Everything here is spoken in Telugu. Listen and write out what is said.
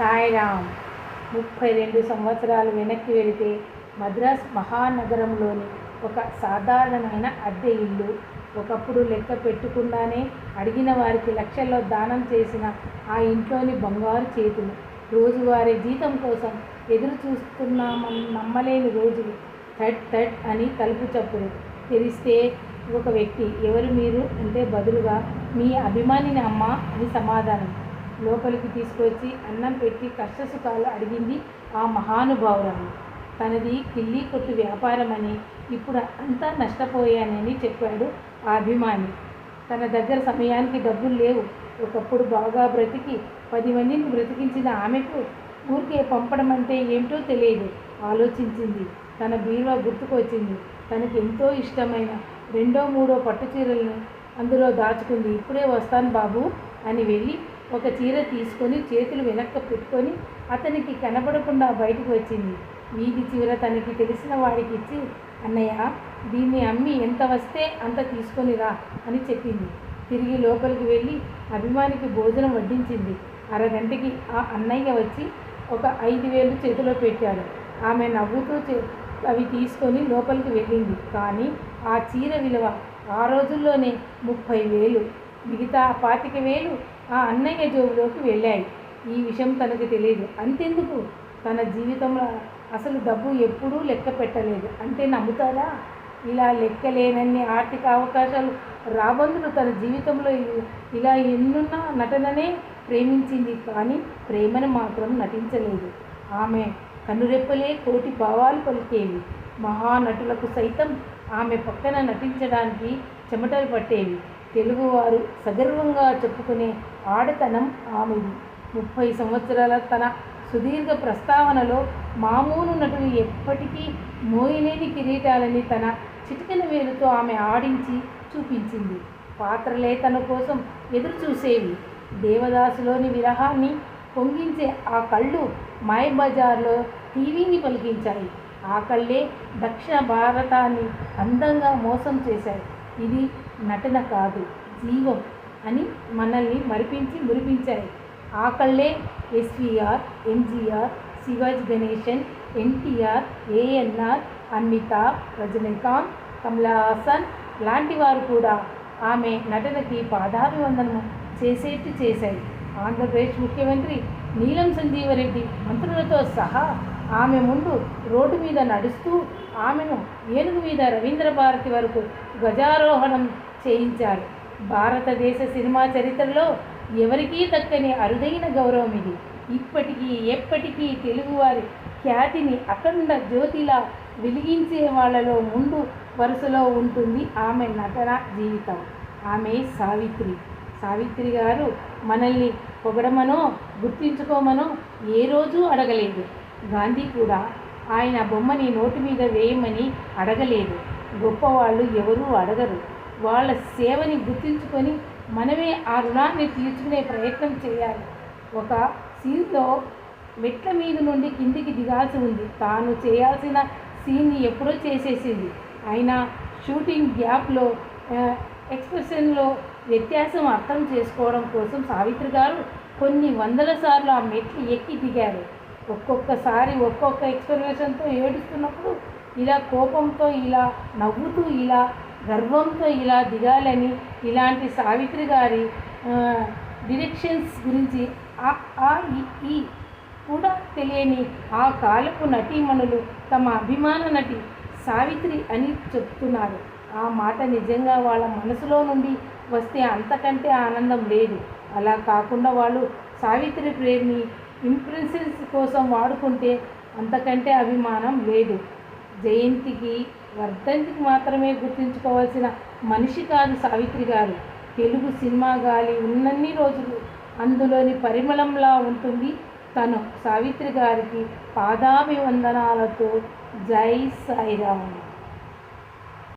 సాయిరామ్ ముప్పై రెండు సంవత్సరాలు వెనక్కి వెళితే మద్రాస్ మహానగరంలోని ఒక సాధారణమైన అద్దె ఇల్లు ఒకప్పుడు లెక్క పెట్టకుండానే అడిగిన వారికి లక్షల్లో దానం చేసిన ఆ ఇంట్లోని బంగారు చేతులు. రోజువారీ జీతం కోసం ఎదురు చూస్తున్నామని నమ్మలేని రోజులు. థట్ థట్ అని తలుపు చప్పుడు. తెరిస్తే ఒక వ్యక్తి ఎవరు మీరు? అంటే బదులుగా మీ అభిమానిని అమ్మ అని సమాధానం. లోపలికి తీసుకొచ్చి అన్నం పెట్టి కష్టసుఖాలు అడిగింది ఆ మహానుభావురాలు. తనది కిల్లీ కొట్టు వ్యాపారం అని ఇప్పుడు అంతా నష్టపోయానని చెప్పాడు ఆ అభిమాని. తన దగ్గర సమయానికి డబ్బులు లేవు. ఒకప్పుడు బాగా బ్రతికి పది మందిని బ్రతికించిన ఆమెకు ఊరికే పంపడం అంటే ఏమిటో తెలియదు. ఆలోచించింది. తన బీరువా గుర్తుకొచ్చింది. తనకి ఎంతో ఇష్టమైన రెండో మూడో పట్టు చీరలను అందులో దాచుకుంది. ఇప్పుడే వస్తాను బాబు అని వెళ్ళి ఒక చీర తీసుకొని చేతులు వెనక్కి పెట్టుకొని అతనికి కనబడకుండా బయటకు వచ్చింది. వీధి చీర తనకి తెలిసిన వాడికి ఇచ్చి అన్నయ్య దీన్ని అమ్మి ఎంత వస్తే అంత తీసుకొని రా అని చెప్పింది. తిరిగి లోపలికి వెళ్ళి అభిమానికి భోజనం వడ్డించింది. అరగంటకి ఆ అన్నయ్య వచ్చి ఒక ఐదు వేలు చేతిలో పెట్టాడు. ఆమె నవ్వుతూ చే- అవి తీసుకొని లోపలికి వెళ్ళింది. కానీ ఆ చీర విలువ ఆ రోజుల్లోనే ముప్పై వేలు మిగతా పాతిక వేలు ఆ అన్నయ్య జోబులోకి వెళ్ళాయి. ఈ విషయం తనకు తెలియదు అంతెందుకు? తన జీవితంలో అసలు డబ్బు ఎప్పుడూ లెక్క పెట్టలేదు. అంటే నమ్ముతారా? ఇలా లెక్కలేనన్ని ఆర్థిక అవకాశాలు రాబందులు తన జీవితంలో ఇలా ఎన్నున్న నటననే ప్రేమించింది కానీ ప్రేమను మాత్రం నటించలేదు. ఆమె కనురెప్పలే కోటి భావాలు పలికేవి. మహానటులకు సైతం ఆమె పక్కన నటించడానికి చెమటలు పట్టేవి. తెలుగువారు సగర్వంగా చెప్పుకునే ఆడతనం ఆమెది. ముప్పై సంవత్సరాల తన సుదీర్ఘ ప్రస్తావనలో మామూలు నటులు ఎప్పటికీ మోయలేని కిరీటాలని తన చిటికెన వేలుతో ఆమె ఆడించి చూపించింది. పాత్రలే తన కోసం ఎదురు చూసేవి దేవదాసులోని విరహాన్ని పొంగించే ఆ కళ్ళు మాయబజార్లో టీవీని పలికించాయి. ఆ కళ్ళే దక్షిణ భారతాన్ని అందంగా మోసం చేశాయి. ఇది నటన కాదు జీవం అని మనల్ని మరిపించి మురిపించాయి. ఆకళ్ళే ఎస్విఆర్ ఎంజీఆర్ శివాజీ గణేశన్ ఎన్టీఆర్ ఏఎన్ఆర్ అమితాబ్ రజనీకాంత్ కమలా హాసన్ లాంటి వారు కూడా ఆమె నటనకి పాదాభివందనము చేసేట్టు చేశాయి. ఆంధ్రప్రదేశ్ ముఖ్యమంత్రి నీలం సంజీవరెడ్డి మంత్రులతో సహా ఆమె ముందు రోడ్డు మీద నడుస్తూ ఆమెను ఏనుగు మీద రవీంద్ర భారతి వరకు ధ్వజారోహణం చేయించారు. భారతదేశ సినిమా చరిత్రలో ఎవరికీ దక్కని అరుదైన గౌరవం ఇది. ఇప్పటికీ ఎప్పటికీ తెలుగువారి ఖ్యాతిని అఖండ జ్యోతిలా వెలిగించే వాళ్ళలో ముందు వరుసలో ఉంటుంది ఆమె నటన జీవితం. ఆమె సావిత్రి. సావిత్రి గారు మనల్ని పొగడమనో గుర్తించుకోమనో ఏ రోజు అడగలేదు. గాంధీ కూడా ఆయన బొమ్మని నోటి మీద వేయమని అడగలేదు. గొప్పవాళ్ళు ఎవరూ అడగరు. వాళ్ళ సేవని గుర్తించుకొని మనమే ఆ రుణాన్ని తీర్చుకునే ప్రయత్నం చేయాలి. ఒక సీన్లో మెట్ల మీద నుండి కిందికి దిగాల్సి ఉంది. తాను చేయాల్సిన సీన్ని ఎప్పుడో చేసేసింది. అయినా షూటింగ్ గ్యాప్లో ఎక్స్ప్రెషన్లో వ్యత్యాసం అర్థం చేసుకోవడం కోసం సావిత్రి గారు కొన్ని వందల సార్లు ఆ మెట్లు ఎక్కి దిగారు. ఒక్కొక్కసారి ఒక్కొక్క ఎక్స్ప్లెనేషన్తో ఏడుస్తున్నప్పుడు ఇలా కోపంతో ఇలా నవ్వుతూ ఇలా గర్వంతో ఇలా దిగాలని ఇలాంటి సావిత్రి గారి డిరెక్షన్స్ గురించి ఆ ఆ ఈ, ఈ కూడా తెలియని ఆ కాలపు నటీమణులు తమ అభిమాన నటి సావిత్రి అని చెప్తున్నారు. ఆ మాట నిజంగా వాళ్ళ మనసులో నుండి వస్తే అంతకంటే ఆనందం లేదు. అలా కాకుండా వాళ్ళు సావిత్రి ప్రేమిని ఇంప్రెషన్స్ కోసం వాడుకుంటే అంతకంటే అభిమానం లేదు. జయంతికి వర్ధంతికి మాత్రమే గుర్తుంచుకోవాల్సిన మనిషి కాదు సావిత్రి గారు. తెలుగు సినిమా గాలి ఉన్నన్ని రోజులు అందులోని పరిమళంలా ఉంటుంది తను. సావిత్రి గారికి పాదాభివందనాలతో జై సాయిరామ్.